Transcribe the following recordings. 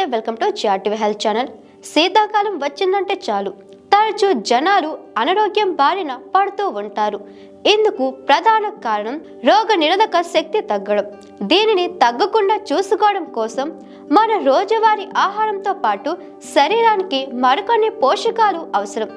నమస్తే welcome to GRTV health channel. శీతాకాలం వచ్చిందంటే చాలు. తరచూ జనాలు అనారోగ్యం బారిన పడుతూ ఉంటారు. ఇందుకు ప్రధాన కారణం రోగ నిరోధక శక్తి తగ్గడం. దీనిని తగ్గకుండా చూసుకోవడం కోసం మన రోజువారీ ఆహారంతో పాటు శరీరానికి మరికొన్ని పోషకాలు అవసరం.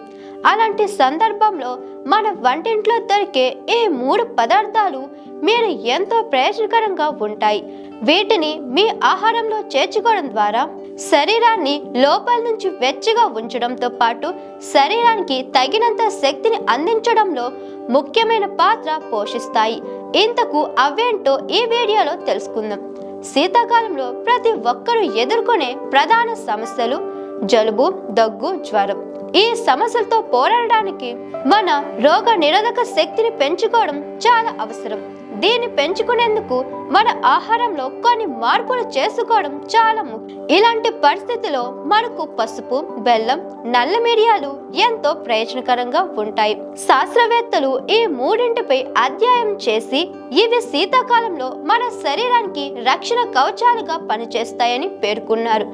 అలాంటి సందర్భంలో మన వంటింట్లో దొరికే ఈ మూడు పదార్థాలు మీరు ఎంతో ప్రయోజనకరంగా ఉంటాయి. వీటిని మీ ఆహారంలో చేర్చుకోవడం ద్వారా శరీరాన్ని లోపల నుంచి వెచ్చగా ఉంచడంతో పాటు శరీరానికి తగినంత శక్తిని అందించడంలో ముఖ్యమైన పాత్ర పోషిస్తాయి. ఇంతకు అవేంటో ఈ వీడియోలో తెలుసుకుందాం. శీతాకాలంలో ప్రతి ఒక్కరూ ఎదుర్కొనే ప్రధాన సమస్యలు జలుబు దగ్గు జ్వరం. ఈ సమస్యలతో పోరాడడానికి మన రోగ నిరోధక శక్తిని పెంచుకోవడం చాలా అవసరం. దీన్ని పెంచుకునేందుకు మన ఆహారంలో కొన్ని మార్పులు చేసుకోవడం చాలా ముఖ్యం. ఇలాంటి పరిస్థితిలో మనకు పసుపు బెల్లం నల్ల మిరియాలు ఎంతో ప్రయోజనకరంగా ఉంటాయి. శాస్త్రవేత్తలు ఈ మూడింటిపై అధ్యయనం చేసి ఇవి శీతాకాలంలో మన శరీరానికి రక్షణ కవచాలుగా పనిచేస్తాయని పేర్కొన్నారు.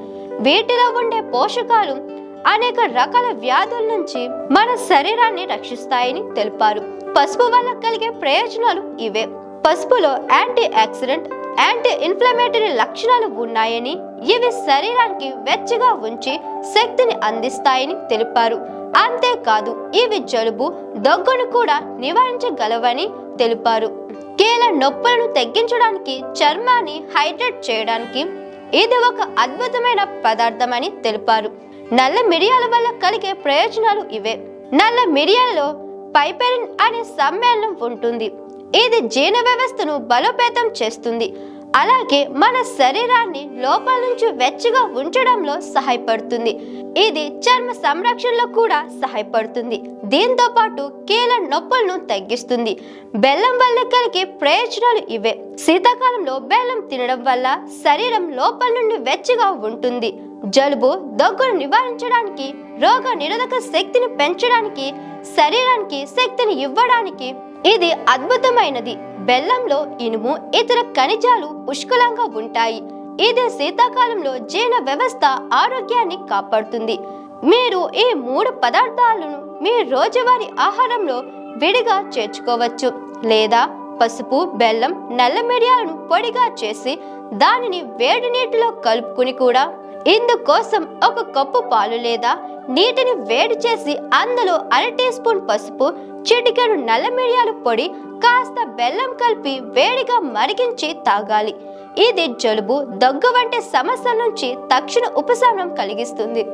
వీటిలో ఉండే పోషకాలు అనేక రకాల వ్యాధుల నుంచి మన శరీరాన్ని రక్షిస్తాయని తెలిపారు. పసుపు వల్ల కలిగే ప్రయోజనాలు ఇవే. పసుపులో యాంటీ ఆక్సిడెంట్ యాంటీ ఇన్ఫ్లమేటరీ లక్షణాలు ఉన్నాయని ఇవి శరీరానికి వెచ్చగా ఉంచి శక్తిని అందిస్తాయని తెలిపారు. అంతేకాదు ఇవి జలుబు దగ్గును కూడా నివారించగలవని తెలిపారు. కీళ్ళ నొప్పులను తగ్గించడానికి చర్మాన్ని హైడ్రేట్ చేయడానికి ఇది ఒక అద్భుతమైన పదార్థమని తెలిపారు. నల్ల మిరియాల వల్ల కలిగే ప్రయోజనాలు ఇవే. నల్ల మిరియాలలో పైపెరిన్ అనే సమ్మేళనం ఉంటుంది. ఇది జీర్ణ వ్యవస్థను బలోపేతం చేస్తుంది. అలాగే మన శరీరాన్ని లోపల నుంచి వెచ్చగా ఉంచడంలో సహాయపడుతుంది. ఇది చర్మ సంరక్షణలో కూడా సహాయపడుతుంది. దీంతో పాటు కీళ్ళ నొప్పులను తగ్గిస్తుంది. బెల్లం వల్ల కలిగే ప్రయోజనాలు ఇవే. శీతాకాలంలో బెల్లం తినడం వల్ల శరీరం లోపల నుండి వెచ్చగా ఉంటుంది. జలుబు దగ్గును నివారించడానికి రోగ నిరోధక శక్తిని పెంచడానికి శరీరానికి శక్తిని ఇవ్వడానికి. ఇది అద్భుతమైనది. బెల్లంలో ఇనుము ఇతర ఖనిజాలు పుష్కలంగా ఉంటాయి. ఇది శీతాకాలంలో జీర్ణ వ్యవస్థ ఆరోగ్యాన్ని కాపాడుతుంది. మీరు ఈ మూడు పదార్థాలను మీ రోజువారీ ఆహారంలో విడిగా చేర్చుకోవచ్చు. లేదా పసుపు బెల్లం నల్ల మిరియాలను పొడిగా చేసి దానిని వేడి నీటిలో కలుపుకుని కూడా ఇందుకోసం ఒక కప్పు పాలు లేదా నీటిని వేడి చేసి అందులో అర టీ స్పూన్ పసుపు చిటికెడు నల్ల మిరియాల పొడి కాస్త బెల్లం కలిపి వేడిగా మరిగించి తాగాలి. ఇది జలుబు దగ్గు వంటి సమస్యల నుంచి తక్షణ ఉపశమనం కలిగిస్తుంది.